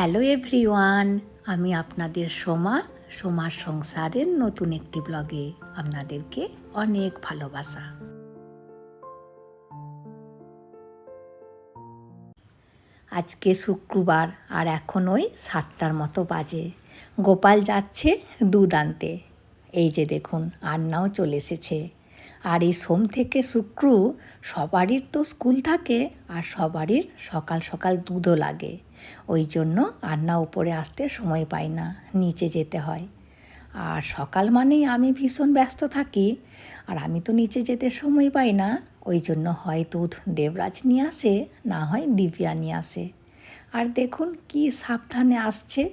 Hello everyone, আমি আপনাদের সোমা, সোমার সংসারের নতুন একটি ব্লগে আপনাদেরকে অনেক ভালোবাসা। আজকে শুক্রবার আর এখন ওই সাতটার মতো বাজে। গোপাল যাচ্ছে দুধ আনতে। এই যে দেখুন, আন্নাও চলে এসেছে। আর এই সোম থেকে শুক্র সবারই তো স্কুল থাকে আর সবারই সকাল সকাল দুধও লাগে। ওই জন্য আন্না উপরে আসতে সময় পাই না, নিচে যেতে হয়। আর সকাল মানেই আমি ভীষণ ব্যস্ত থাকি, আর আমি তো নিচে যেতে সময় পাই না। ওই জন্য হয় দুধ দেবরাজ নিয়ে আসে, না হয় দিব্যা নিয়ে আসে। আর দেখুন কি সাবধানে আসছে,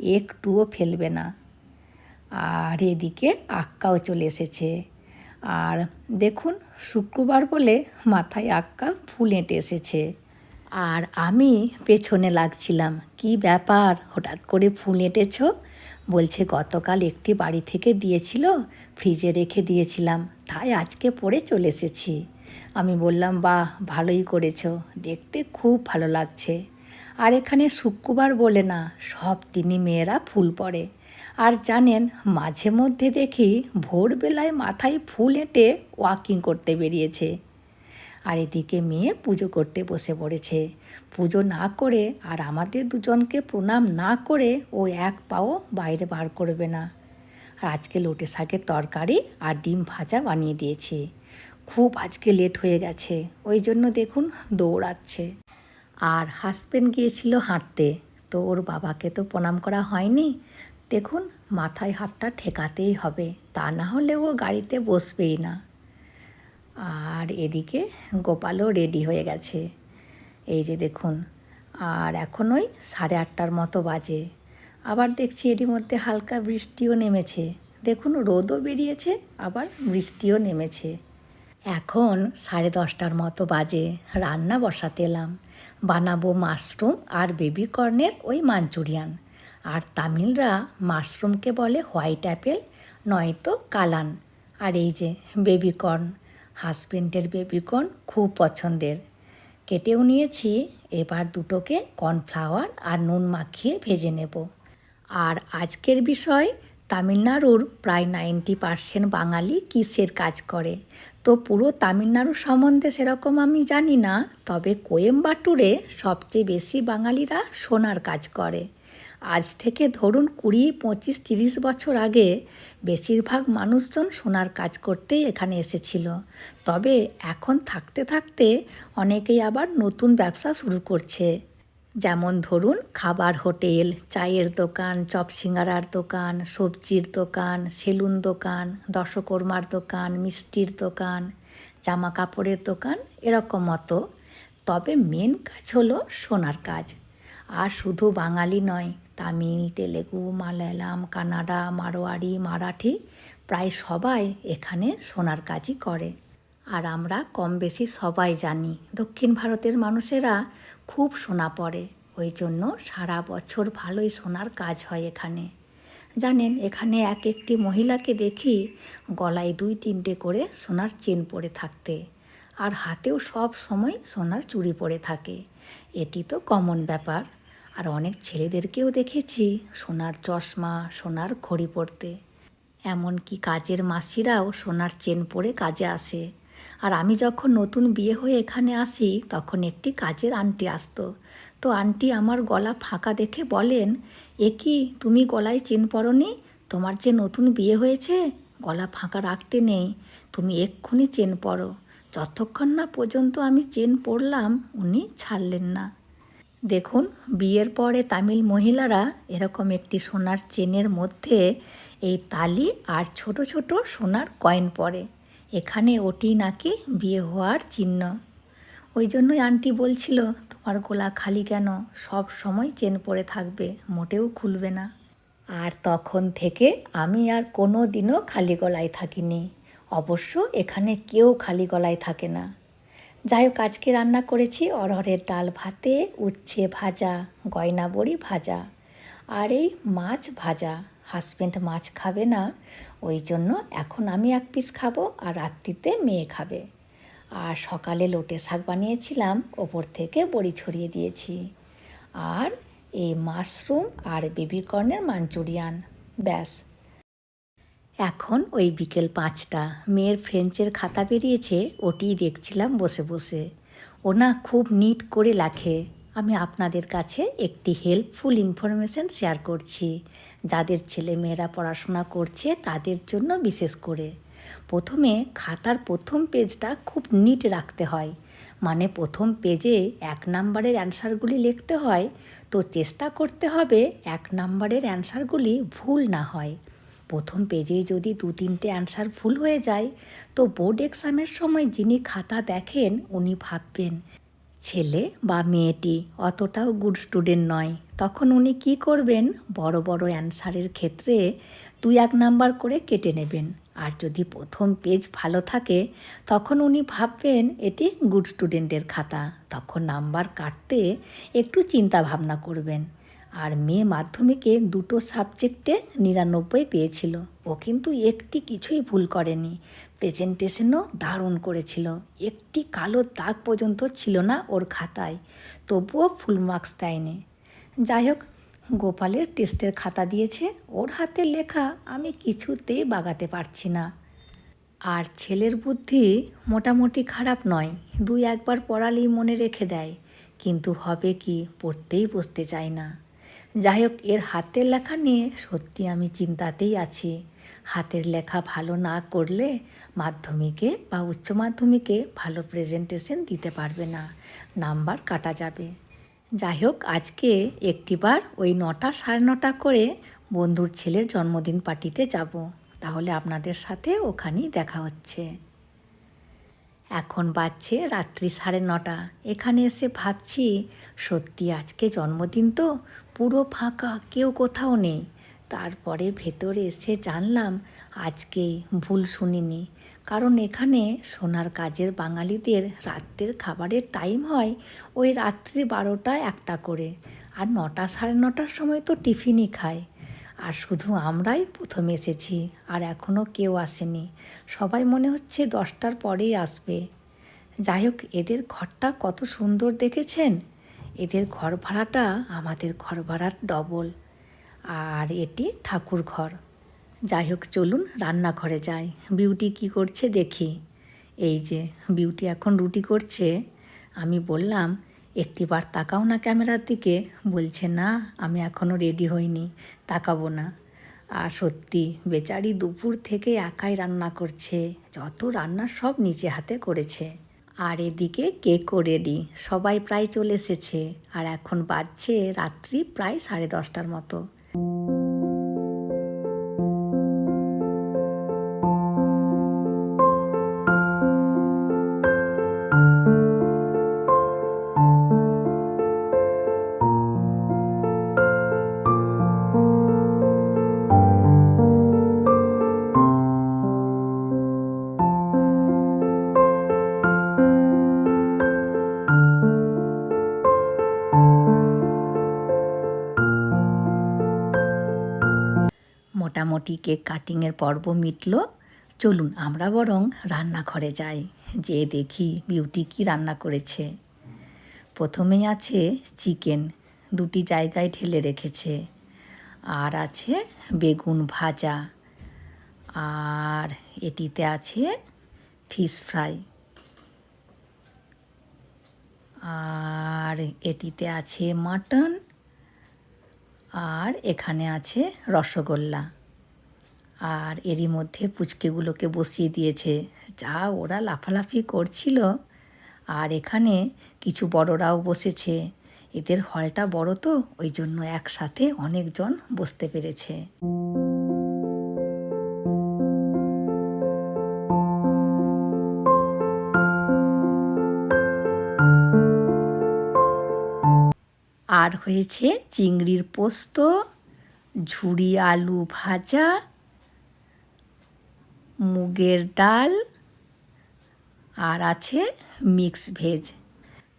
একটুও ফেলবে না। আর এদিকে আক্কাও চলে এসেছে। আর দেখুন, শুক্রবার বলে মাথায় আক্কা ফুল এঁটে এসেছে। আর আমি পেছনে লাগছিলাম, কি ব্যাপার? হঠাৎ করে ফুল এঁটেছ? বলছে, গতকাল একটি বাড়ি থেকে দিয়েছিল, ফ্রিজে রেখে দিয়েছিলাম, তাই আজকে পরে চলে এসেছি। আমি বললাম, বাহ, ভালোই করেছ, দেখতে খুব ভালো লাগছে। আর এখানে শুক্রবার বলে না, সব দিনই মেয়েরা ফুল পরে আর জানেন, মাঝে মধ্যে দেখি ভোরবেলায় মাথায় ফুল এঁটে ওয়াকিং করতে বেরিয়েছে। আর এদিকে মেয়ে পুজো করতে বসে পড়েছে। পুজো না করে আর আমাদের দুজনকে প্রণাম না করে ও এক পাও বাইরে বার করবে না। আর আজকে লোটে শাকের তরকারি আর ডিম ভাজা বানিয়ে দিয়েছি। খুব আজকে লেট হয়ে গেছে। ওই জন্য দেখুন দৌড়াচ্ছে। আর হাজবেন্ড গিয়েছিল হাঁটতে। তো ওর বাবাকে তো প্রণাম করা হয়নি। দেখুন, মাথায় হাতটা ঠেকাতেই হবে। তা না হলে ও গাড়িতে বসবেই না। আর এদিকে গোপালও রেডি হয়ে গেছে। এই যে দেখুন, আর এখন ওই সাড়ে আটটার মতো বাজে। আবার দেখছি এরই মধ্যে হালকা বৃষ্টিও নেমেছে। দেখুন, রোদও বেরিয়েছে, আবার বৃষ্টিও নেমেছে। এখন সাড়ে দশটার মতো বাজে। রান্না বসাতে এলাম। বানাবো মাশরুম আর বেবি কর্নের ওই মাঞ্চুরিয়ান। আর তামিলরা মাশরুমকে বলে হোয়াইট অ্যাপেল নয়তো কালান। আর এই যে বেবি কর্ন হাজবেন্ডের বেবি কর্ন খুব পছন্দের। কেটেও নিয়েছি, এবার দুটোকে কর্নফ্লাওয়ার আর নুন মাখিয়ে ভেজে নেব। আর আজকের বিষয় তামিলনাড়ুর প্রায় নাইনটি পার্সেন্ট বাঙালি কিসের কাজ করে? তো পুরো তামিলনাড়ু সম্বন্ধে সেরকম আমি জানি না, তবে কোয়েম্বাটুরে সবচেয়ে বেশি বাঙালিরা সোনার কাজ করে। আজ থেকে ধরুন কুড়ি, পঁচিশ, তিরিশ বছর আগে বেশিরভাগ মানুষজন সোনার কাজ করতেই এখানে এসেছিল। তবে এখন থাকতে থাকতে অনেকেই আবার নতুন ব্যবসা শুরু করছে। যেমন ধরুন খাবার হোটেল, চায়ের দোকান, চপ সিঙ্গারার দোকান, সবজির দোকান, সেলুন দোকান দশকর্মার দোকান, মিষ্টির দোকান জামা কাপড়ের দোকান, এরকম মতো। তবে মেন কাজ হলো সোনার কাজ। আর শুধু বাঙালি নয়, তামিল, তেলেগু, মালায়ালাম, কানাডা মারোয়াড়ি মারাঠি, প্রায় সবাই এখানে সোনার কাজই করে। আর আমরা কম বেশি সবাই জানি, দক্ষিণ ভারতের মানুষেরা খুব সোনা পরে। ওই জন্য সারা বছর ভালোই সোনার কাজ হয় এখানে। জানেন, এখানে এক একটি মহিলাকে দেখি গলায় দুই তিনটে করে সোনার চেন পরে থাকতে, আর হাতেও সব সময় সোনার চুড়ি পরে থাকে। এটি তো কমন ব্যাপার। আর অনেক ছেলেদেরকেও দেখেছি সোনার চশমা, সোনার ঘড়ি পরতে। এমনকি কাজের মাসিরাও সোনার চেন পরে কাজে আসে। আর আমি যখন নতুন বিয়ে হয়ে এখানে আসি, তখন একটি কাজের আন্টি আসতো। তো আন্টি আমার গলা ফাঁকা দেখে বলেন, এ কি, তুমি গলায় চেন পরনি? তোমার যে নতুন বিয়ে হয়েছে, গলা ফাঁকা রাখতে নেই। তুমি এক্ষুনি চেন পরো। যতক্ষণ না পর্যন্ত আমি চেন পরলাম, উনি ছাড়লেন না। দেখুন, বিয়ের পরে তামিল মহিলারা এরকম একটি সোনার চেনের মধ্যে এই তালি আর ছোট ছোট সোনার কয়েন পরে। এখানে ওটি নাকি বিয়ে হওয়ার চিহ্ন। ওই জন্যই আন্টি বলছিল, তোমার গোলা খালি কেন? সব সময় চেন পরে থাকবে, মোটেও খুলবে না। আর তখন থেকে আমি আর কোনো দিনও খালি গলায় থাকিনি। অবশ্য এখানে কেউ খালি গলায় থাকে না। যাই হোক আজকে রান্না করেছি অরহরের ডাল ভাতে, উচ্ছে ভাজা, গয়না বড়ি ভাজা, আর এই মাছ ভাজা। হাজব্যান্ড মাছ খাবে না, ওই জন্য এখন আমি এক পিস খাব আর রাত্রিতে মেয়ে খাবে। আর সকালে লোটে শাক বানিয়েছিলাম, ওপর থেকে বড়ি ছড়িয়ে দিয়েছি। আর এই মাশরুম আর বেবিকর্নের মাঞ্চুরিয়ান, ব্যাস। এখন ওই বিকেল পাঁচটা, মেয়ের ফ্রেঞ্চের খাতা বেরিয়েছে, ওটিই দেখছিলাম বসে বসে। ও না খুব নিট করে লেখে। আমি আপনাদের কাছে একটি হেল্পফুল ইনফরমেশন শেয়ার করছি। যাদের ছেলে মেয়েরা পড়াশোনা করছে তাদের জন্য বিশেষ করে। প্রথমে খাতার প্রথম পেজটা খুব নিট রাখতে হয়। মানে প্রথম পেজে এক নাম্বারের অ্যান্সারগুলি লিখতে হয়। তো চেষ্টা করতে হবে এক নাম্বারের অ্যান্সারগুলি ভুল না হয়। প্রথম পেজেই যদি দু তিনটে অ্যান্সার ভুল হয়ে যায়, তো বোর্ড এক্সামের সময় যিনি খাতা দেখেন, উনি ভাববেন ছেলে বা মেয়েটি অতটাও গুড স্টুডেন্ট নয়। তখন উনি কি করবেন? বড় বড় অ্যান্সারের ক্ষেত্রে দুই এক নাম্বার করে কেটে নেবেন। আর যদি প্রথম পেজ ভালো থাকে, তখন উনি ভাববেন এটি গুড স্টুডেন্টের খাতা। তখন নাম্বার কাটতে একটু চিন্তা ভাবনা করবেন। আর মেয়ে মাধ্যমিকে দুটো সাবজেক্টে নিরানব্বই পেয়েছিল। ও কিন্তু একটি কিছুই ভুল করেনি। প্রেজেন্টেশনও দারুণ করেছিল। একটি কালো দাগ পর্যন্ত ছিল না ওর খাতায়। তবুও ফুল মার্কস দেয়নি। যাই হোক, গোপালের টেস্টের খাতা দিয়েছে। ওর হাতে লেখা, আমি কিছুতেই বাগাতে পারছি না। আর ছেলের বুদ্ধি মোটামুটি খারাপ নয়। দুই একবার পড়ালেই মনে রেখে দেয়। কিন্তু হবে কি, পড়তেই বসতে চায় না। যাই হোক, এর হাতের লেখা নিয়ে সত্যি আমি চিন্তাতেই আছি। হাতের লেখা ভালো না করলে মাধ্যমিকে বা উচ্চ মাধ্যমিকে ভালো প্রেজেন্টেশন দিতে পারবে না। নাম্বার কাটা যাবে। যাই হোক, আজকে একটিবার ওই নটা সাড়ে নটা করে বন্ধুর ছেলের জন্মদিন পার্টিতে যাব। তাহলে আপনাদের সাথে ওখানেই দেখা হচ্ছে। এখন বাজছে রাত্রি সাড়ে নটা। এখানে এসে ভাবছি, সত্যি আজকে জন্মদিন তো? পুরো ফাঁকা, কেউ কোথাও নেই। তারপরে ভেতরে এসে জানলাম আজকে ভুল শুনিনি। কারণ এখানে সোনার কাজের বাঙালিদের রাত্রের খাবারের টাইম হয় ওই রাত্রি বারোটা একটা করে। আর নটা সাড়ে নটার সময় তো টিফিনই খায়। আর শুধু আমরাই প্রথম এসেছি, আর এখনও কেউ আসেনি। সবাই মনে হচ্ছে দশটার পরেই আসবে। যাই হোক, এদের ঘরটা কত সুন্দর দেখেছেন? এদের ঘর ভাড়াটা আমাদের ঘর ভাড়ার ডবল আর এটি ঠাকুর ঘর। যাই হোক, চলুন রান্নাঘরে যাই। বিউটি কি করছে দেখি। এই যে, বিউটি এখন রুটি করছে। আমি বললাম একটিবার তাকাও না ক্যামেরার দিকে। বলছে, না, আমি এখনও রেডি হইনি। তাকাবো না। আর সত্যি, বেচারি দুপুর থেকে একাই রান্না করছে। যত রান্না সব নিচে হাতে করেছে। আর এদিকে কেকও রেডি সবাই প্রায় চলে এসেছে। আর এখন বাজছে রাত্রি প্রায় সাড়ে দশটার মতো। মোটামুটি কেক কাটিংয়ের পর্ব মিটল। চলুন আমরা বরং রান্নাঘরে যাই, যে দেখি বিউটি কি রান্না করেছে। প্রথমেই আছে চিকেন, দুটি জায়গায় ঢেলে রেখেছে। আর আছে বেগুন ভাজা। আর এটিতে আছে ফিশ ফ্রাই। আর এটিতে আছে মাটন। আর এখানে আছে রসগোল্লা। আর এরই মধ্যে পুচকেগুলোকে বসিয়ে দিয়েছে। যা ওরা লাফালাফি করছিল। আর এখানে কিছু বড়রাও বসেছে। এদের হলটা বড় তো, ওই জন্য একসাথে অনেকজন বসতে পেরেছে। আর হয়েছে চিংড়ির পোস্ত, ঝুড়ি আলু ভাজা মুগের ডাল আর আছে মিক্স ভেজ।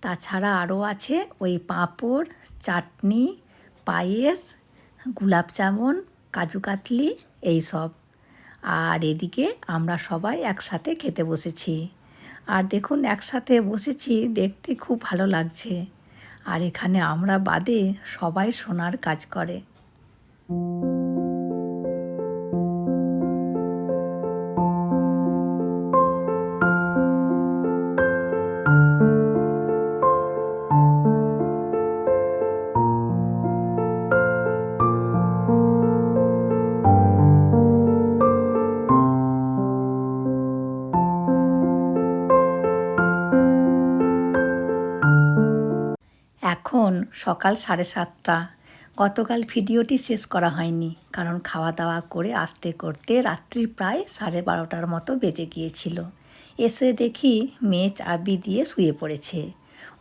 তাছাড়া আরও আছে ওই পাঁপড়, চাটনি, পায়েস, গোলাপ জামুন, কাজু কাতলি, এই সব। আর এদিকে আমরা সবাই একসাথে খেতে বসেছি। আর দেখুন, একসাথে বসেছি, দেখতে খুব ভালো লাগছে। আর এখানে আমরা বাদে সবাই সোনার কাজ করে। এখন সকাল সাড়ে সাতটা। গতকাল ভিডিওটি শেষ করা হয়নি, কারণ খাওয়া দাওয়া করে আসতে করতে রাত্রি প্রায় সাড়ে বারোটার মতো বেজে গিয়েছিল। এসে দেখি মেয়ে চাবি দিয়ে শুয়ে পড়েছে।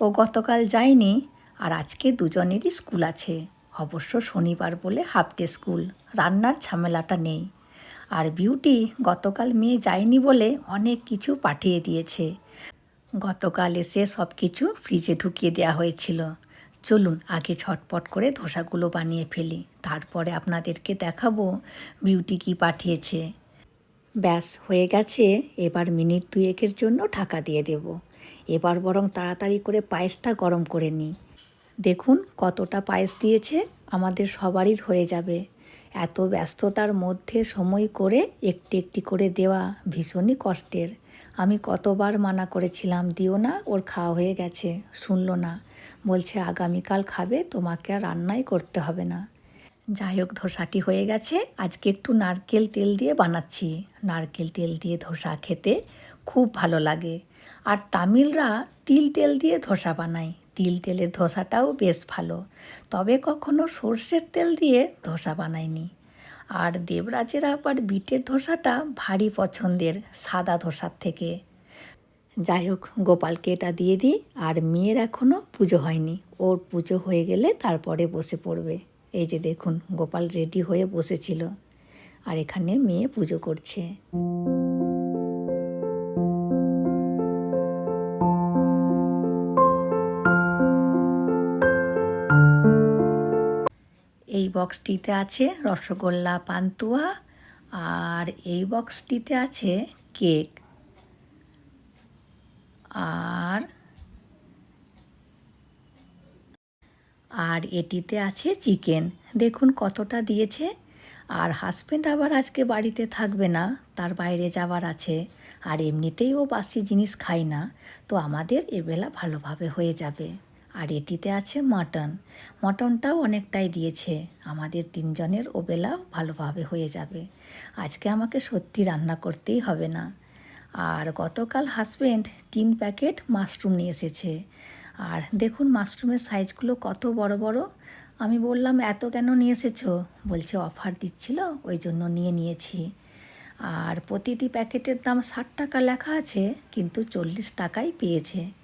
ও গতকাল যায়নি আর আজকে দুজনেরই স্কুল আছে। অবশ্য শনিবার বলে হাফ ডে স্কুল রান্নার ঝামেলাটা নেই। আর বিউটি গতকাল মেয়ে যায়নি বলে অনেক কিছু পাঠিয়ে দিয়েছে। গতকাল এসে সব কিছু ফ্রিজে ঢুকিয়ে দেওয়া হয়েছিল। চলুন আগে ঝটপট করে ধোসাগুলো বানিয়ে ফেলি। তারপরে আপনাদেরকে দেখাবো বিউটি কি পাঠিয়েছে। ব্যাস, হয়ে গেছে। এবার মিনিট দুয়েকের জন্য ঢাকা দিয়ে দেব। এবার বরং তাড়াতাড়ি করে পায়েসটা গরম করে নিই। দেখুন কতটা পায়েস দিয়েছে, আমাদের সবারই হয়ে যাবে। এত ব্যস্ততার মধ্যে সময় করে একটি একটি করে দেওয়া ভীষণই কষ্টের। আমি কতবার মানা করেছিলাম, দিও না, ওর খাওয়া হয়ে গেছে, শুনলো না। বলছে, আগামীকাল খাবে, তোমাকে আর রান্নাই করতে হবে না। যাই হোক, ধোসাটি হয়ে গেছে। আজকে একটু নারকেল তেল দিয়ে বানাচ্ছি। নারকেল তেল দিয়ে ধোসা খেতে খুব ভালো লাগে। আর তামিলরা তিল তেল দিয়ে ধোসা বানায়। তিল তেলের ধোসাটাও বেশ ভালো। তবে কখনো সর্ষের তেল দিয়ে ধোসা বানায়নি আর দেবরাজের আবার বিটের ধোসাটা ভারী পছন্দের সাদা ধোসার থেকে। যাই হোক, গোপালকে এটা দিয়ে দিই, আর মেয়ের এখনও পুজো হয়নি। ওর পুজো হয়ে গেলে তারপরে বসে পড়বে। এই যে দেখুন, গোপাল রেডি হয়ে বসেছিল। আর এখানে মেয়ে পুজো করছে। বক্সটিতে আছে রসগোল্লা, পান্তুয়া আর এই বক্সটিতে আছে কেক। আর আর এটিতে আছে চিকেন। দেখুন কতটা দিয়েছে। আর হাজব্যান্ড আবার আজকে বাড়িতে থাকবে না, তার বাইরে যাওয়ার আছে। আর এমনিতেই ও বাসি জিনিস খায় না, তো আমাদের এবেলা ভালোভাবে হয়ে যাবে। আর এটিতে আছে মাটন। মটনটাও অনেকটাই দিয়েছে। আমাদের তিনজনের ওবেলাও ভালোভাবে হয়ে যাবে। আজকে আমাকে সত্যি রান্না করতেই হবে না। আর গতকাল হাজব্যান্ড তিন প্যাকেট মাশরুম নিয়ে এসেছে। আর দেখুন মাশরুমের সাইজগুলো কত বড় বড়। আমি বললাম, এত কেন নিয়ে এসেছ? বলছে, অফার দিচ্ছিল, ওই জন্য নিয়ে নিয়েছি। আর প্রতিটি প্যাকেটের দাম ষাট টাকা লেখা আছে, কিন্তু চল্লিশ টাকাই পেয়েছে।